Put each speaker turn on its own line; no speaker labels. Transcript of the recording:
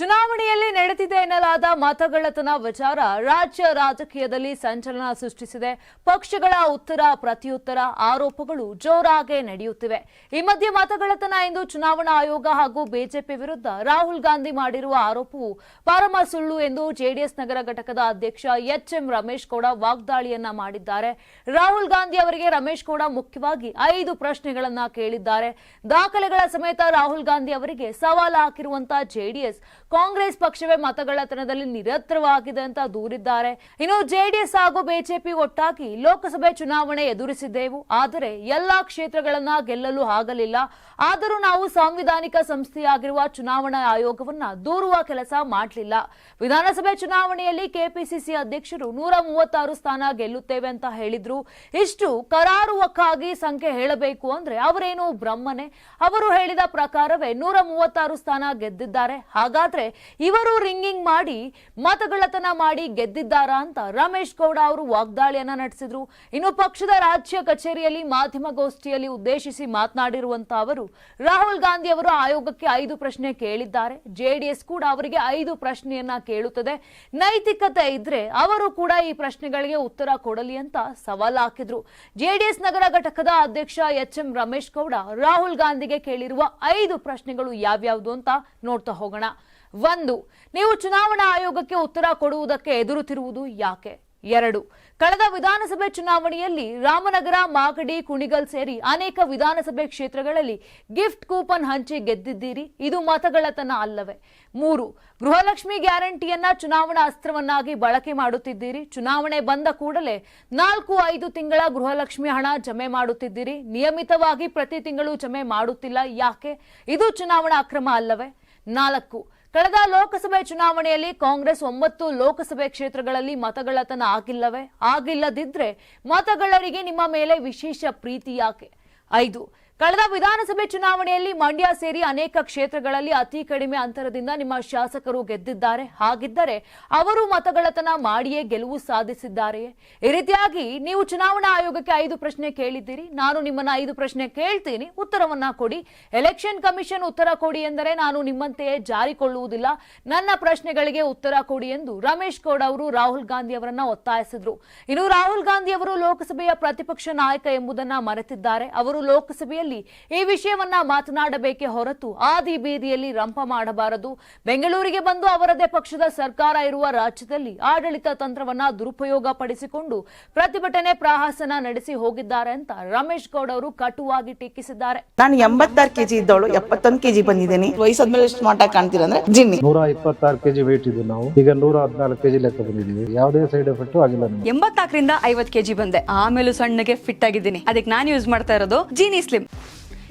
ಚುನಾವಣೆಯಲ್ಲಿ ನಡೆದಿದೆ ಎನ್ನಲಾದ ಮತಗಳತನ ವಿಚಾರ ರಾಜ್ಯ ರಾಜಕೀಯದಲ್ಲಿ ಸಂಚಲನ ಸೃಷ್ಟಿಸಿದೆ. ಪಕ್ಷಗಳ ಉತ್ತರ, ಪ್ರತಿಯುತ್ತರ ಆರೋಪಗಳು ಜೋರಾಗೆ ನಡೆಯುತ್ತಿವೆ. ಈ ಮಧ್ಯೆ ಮತಗಳತನ ಎಂದು ಚುನಾವಣಾ ಆಯೋಗ ಹಾಗೂ ಬಿಜೆಪಿ ವಿರುದ್ಧ ರಾಹುಲ್ ಗಾಂಧಿ ಮಾಡಿರುವ ಆರೋಪವು ಪರಮ ಸುಳ್ಳು ಎಂದು ಜೆಡಿಎಸ್ ನಗರ ಘಟಕದ ಅಧ್ಯಕ್ಷ ಎಚ್ ಎಂ ರಮೇಶ್ ಗೌಡ ವಾಗ್ದಾಳಿಯನ್ನ ಮಾಡಿದ್ದಾರೆ. ರಾಹುಲ್ ಗಾಂಧಿ ಅವರಿಗೆ ರಮೇಶ್ ಗೌಡ ಮುಖ್ಯವಾಗಿ ಐದು ಪ್ರಶ್ನೆಗಳನ್ನ ಕೇಳಿದ್ದಾರೆ. ದಾಖಲೆಗಳ ಸಮೇತ ರಾಹುಲ್ ಗಾಂಧಿ ಅವರಿಗೆ ಸವಾಲು ಹಾಕಿರುವಂತಹ ಜೆಡಿಎಸ್ ಕಾಂಗ್ರೆಸ್ ಪಕ್ಷವೇ ಮತಗಳತನದಲ್ಲಿ ನಿರತರವಾಗಿದೆ ಅಂತ ದೂರಿದ್ದಾರೆ. ಇನ್ನು ಜೆಡಿಎಸ್ ಹಾಗೂ ಬಿಜೆಪಿ ಒಟ್ಟಾಗಿ ಲೋಕಸಭೆ ಚುನಾವಣೆ ಎದುರಿಸಿದ್ದೆವು. ಆದರೆ ಎಲ್ಲಾ ಕ್ಷೇತ್ರಗಳನ್ನ ಗೆಲ್ಲಲು ಆಗಲಿಲ್ಲ. ಆದರೂ ನಾವು ಸಾಂವಿಧಾನಿಕ ಸಂಸ್ಥೆಯಾಗಿರುವ ಚುನಾವಣಾ ಆಯೋಗವನ್ನ ದೂರುವ ಕೆಲಸ ಮಾಡಲಿಲ್ಲ. ವಿಧಾನಸಭೆ ಚುನಾವಣೆಯಲ್ಲಿ ಕೆಪಿಸಿಸಿ ಅಧ್ಯಕ್ಷರು ನೂರ ಮೂವತ್ತಾರು ಸ್ಥಾನ ಗೆಲ್ಲುತ್ತೇವೆ ಅಂತ ಹೇಳಿದ್ರು. ಇಷ್ಟು ಕರಾರುವಕ್ಕಾಗಿ ಸಂಖ್ಯೆ ಹೇಳಬೇಕು ಅಂದ್ರೆ ಅವರೇನು ಬ್ರಹ್ಮನೆ. ಅವರು ಹೇಳಿದ ಪ್ರಕಾರವೇ ನೂರ ಮೂವತ್ತಾರು ಸ್ಥಾನ ಗೆದ್ದಿದ್ದಾರೆ. ಹಾಗಾದ್ರೆ ಇವರು ರಿಂಗಿಂಗ್ ಮಾಡಿ ಮತಗಳತನ ಮಾಡಿ ಗೆದ್ದಿದ್ದಾರಾ ಅಂತ ರಮೇಶ್ ಗೌಡ ಅವರು ವಾಗ್ದಾಳಿಯನ್ನ ನಡೆಸಿದ್ರು. ಇನ್ನು ಪಕ್ಷದ ರಾಜ್ಯ ಕಚೇರಿಯಲ್ಲಿ ಮಾಧ್ಯಮಗೋಷ್ಠಿಯಲ್ಲಿ ಉದ್ದೇಶಿಸಿ ಮಾತನಾಡಿರುವಂತ ಅವರು ರಾಹುಲ್ ಗಾಂಧಿ ಅವರು ಆಯೋಗಕ್ಕೆ ಐದು ಪ್ರಶ್ನೆ ಕೇಳಿದ್ದಾರೆ. ಜೆಡಿಎಸ್ ಕೂಡ ಅವರಿಗೆ ಐದು ಪ್ರಶ್ನೆಯನ್ನ ಕೇಳುತ್ತದೆ. ನೈತಿಕತೆ ಇದ್ರೆ ಅವರು ಕೂಡ ಈ ಪ್ರಶ್ನೆಗಳಿಗೆ ಉತ್ತರ ಕೊಡಲಿ ಅಂತ ಸವಾಲ್ ಹಾಕಿದ್ರು. ಜೆಡಿಎಸ್ ನಗರ ಘಟಕದ ಅಧ್ಯಕ್ಷ ಎಚ್ ಎಂ ರಮೇಶ್ ಗೌಡ ರಾಹುಲ್ ಗಾಂಧಿಗೆ ಕೇಳಿರುವ ಐದು ಪ್ರಶ್ನೆಗಳು ಯಾವ್ಯಾವುದು ಅಂತ ನೋಡ್ತಾ ಹೋಗೋಣ. ಒಂದು, ನೀವು ಚುನಾವಣಾ ಆಯೋಗಕ್ಕೆ ಉತ್ತರ ಕೊಡುವುದಕ್ಕೆ ಎದುರುತ್ತಿರುವುದು ಯಾಕೆ? ಎರಡು, ಕಳೆದ ವಿಧಾನಸಭೆ ಚುನಾವಣೆಯಲ್ಲಿ ರಾಮನಗರ, ಮಾಗಡಿ, ಕುಣಿಗಲ್ ಸೇರಿ ಅನೇಕ ವಿಧಾನಸಭೆ ಕ್ಷೇತ್ರಗಳಲ್ಲಿ ಗಿಫ್ಟ್ ಕೂಪನ್ ಹಂಚಿ ಗೆದ್ದಿದ್ದೀರಿ. ಇದು ಮತಗಳತನ ಅಲ್ಲವೇ? ಮೂರು, ಗೃಹಲಕ್ಷ್ಮಿ ಗ್ಯಾರಂಟಿಯನ್ನ ಚುನಾವಣಾ ಅಸ್ತ್ರವನ್ನಾಗಿ ಬಳಕೆ ಮಾಡುತ್ತಿದ್ದೀರಿ. ಚುನಾವಣೆ ಬಂದ ಕೂಡಲೇ ನಾಲ್ಕು, ಐದು ತಿಂಗಳ ಗೃಹಲಕ್ಷ್ಮಿ ಹಣ ಜಮೆ ಮಾಡುತ್ತಿದ್ದೀರಿ. ನಿಯಮಿತವಾಗಿ ಪ್ರತಿ ತಿಂಗಳು ಜಮೆ ಮಾಡುತ್ತಿಲ್ಲ. ಯಾಕೆ? ಇದು ಚುನಾವಣಾ ಅಕ್ರಮ ಅಲ್ಲವೇ? ನಾಲ್ಕು ಕಳೆದ ಲೋಕಸಭೆ ಚುನಾವಣೆಯಲ್ಲಿ ಕಾಂಗ್ರೆಸ್ ಒಂಬತ್ತು ಲೋಕಸಭೆ ಕ್ಷೇತ್ರಗಳಲ್ಲಿ ಮತಗಳತನ ಆಗಿಲ್ಲವೇ? ಆಗಿಲ್ಲದಿದ್ರೆ ಮತಗಳರಿಗೆ ನಿಮ್ಮ ಮೇಲೆ ವಿಶೇಷ ಪ್ರೀತಿ ಯಾಕೆ? ಐದು ಕಳೆದ ವಿಧಾನಸಭೆ ಚುನಾವಣೆಯಲ್ಲಿ ಮಂಡ್ಯ ಸೇರಿ ಅನೇಕ ಕ್ಷೇತ್ರಗಳಲ್ಲಿ ಅತಿ ಕಡಿಮೆ ಅಂತರದಿಂದ ನಿಮ್ಮ ಶಾಸಕರು ಗೆದ್ದಿದ್ದಾರೆ. ಹಾಗಿದ್ದರೆ ಅವರು ಮತಗಳತನ ಮಾಡಿಯೇ ಗೆಲುವು ಸಾಧಿಸಿದ್ದಾರೆಯೇ? ಈ ರೀತಿಯಾಗಿ ನೀವು ಚುನಾವಣಾ ಆಯೋಗಕ್ಕೆ ಐದು ಪ್ರಶ್ನೆ ಕೇಳಿದ್ದೀರಿ. ನಾನು ನಿಮ್ಮನ್ನ ಐದು ಪ್ರಶ್ನೆ ಕೇಳ್ತೀನಿ. ಉತ್ತರವನ್ನ ಕೊಡಿ. ಎಲೆಕ್ಷನ್ ಕಮಿಷನ್ ಉತ್ತರ ಕೊಡಿ ಎಂದರೆ ನಾನು ನಿಮ್ಮಂತೆಯೇ ಜಾರಿಕೊಳ್ಳುವುದಿಲ್ಲ. ನನ್ನ ಪ್ರಶ್ನೆಗಳಿಗೆ ಉತ್ತರ ಕೊಡಿ ಎಂದು ರಮೇಶ್ ಗೌಡ ಅವರು ರಾಹುಲ್ ಗಾಂಧಿ ಅವರನ್ನ ಒತ್ತಾಯಿಸಿದ್ರು. ಇನ್ನು ರಾಹುಲ್ ಗಾಂಧಿ ಅವರು ಲೋಕಸಭೆಯ ಪ್ರತಿಪಕ್ಷ ನಾಯಕ ಎಂಬುದನ್ನ ಮರೆತಿದ್ದಾರೆ. ಅವರು ಲೋಕಸಭೆಯಲ್ಲಿ ಈ ವಿಷಯವನ್ನ ಮಾತನಾಡಬೇಕೇ ಹೊರತು ಆದಿ ಬೀದಿಯಲ್ಲಿ ರಂಪ ಮಾಡಬಾರದು. ಬೆಂಗಳೂರಿಗೆ ಬಂದು ಅವರದೇ ಪಕ್ಷದ ಸರ್ಕಾರ ಇರುವ ರಾಜ್ಯದಲ್ಲಿ ಆಡಳಿತ ತಂತ್ರವನ್ನ ದುರುಪಯೋಗ ಪಡಿಸಿಕೊಂಡು ಪ್ರತಿಭಟನೆ ಪ್ರಹಾಸನ ನಡೆಸಿ ಹೋಗಿದ್ದಾರೆ ಅಂತ ರಮೇಶ್ ಗೌಡ ಅವರು ಕಟುವಾಗಿ ಟೀಕಿಸಿದ್ದಾರೆ.
ನಾನು ಎಂಬತ್ತಾರು ಕೆಜಿ ಇದ್ದವಳು ಎಪ್ಪತ್ತೊಂದು ಕೆಜಿ ಬಂದಿದ್ದೀನಿ. ವಯಸ್ಸಾದ್ಮೇಲೆ ಸ್ಮಾರ್ಟ್ ಆಗಿ ಕಾಣ್ತೀರ ಅಂದ್ರೆ ಜಿನ್ನಿ.
ನೂರ ಇಪ್ಪತ್ತಾರು ಕೆಜಿ ವೇಟ್ ಇದ್ದು ನಾವು. ಈಗ ನೂರ ಹದಿನಾಲ್ಕು ಕೆಜಿ ಲೆಕ್ಕ ಬಂದಿದ್ದೀವಿ. ಯಾವುದೇ ಸೈಡ್ ಎಫೆಕ್ಟ್ ಆಗಿಲ್ಲ ಎಂಬತ್ತಾಕರಿಂದ
ಐವತ್ತು ಐವತ್ ಕೆಜಿ ಬಂದೆ. ಆಮೇಲೆ ಸಣ್ಣಗೆ ಫಿಟ್ ಆಗಿದ್ದೀನಿ. ಅದಕ್ಕೆ ನಾನು ಯೂಸ್ ಮಾಡ್ತಾ ಇರೋದು ಜೀನಿ ಸ್ಲಿಮ್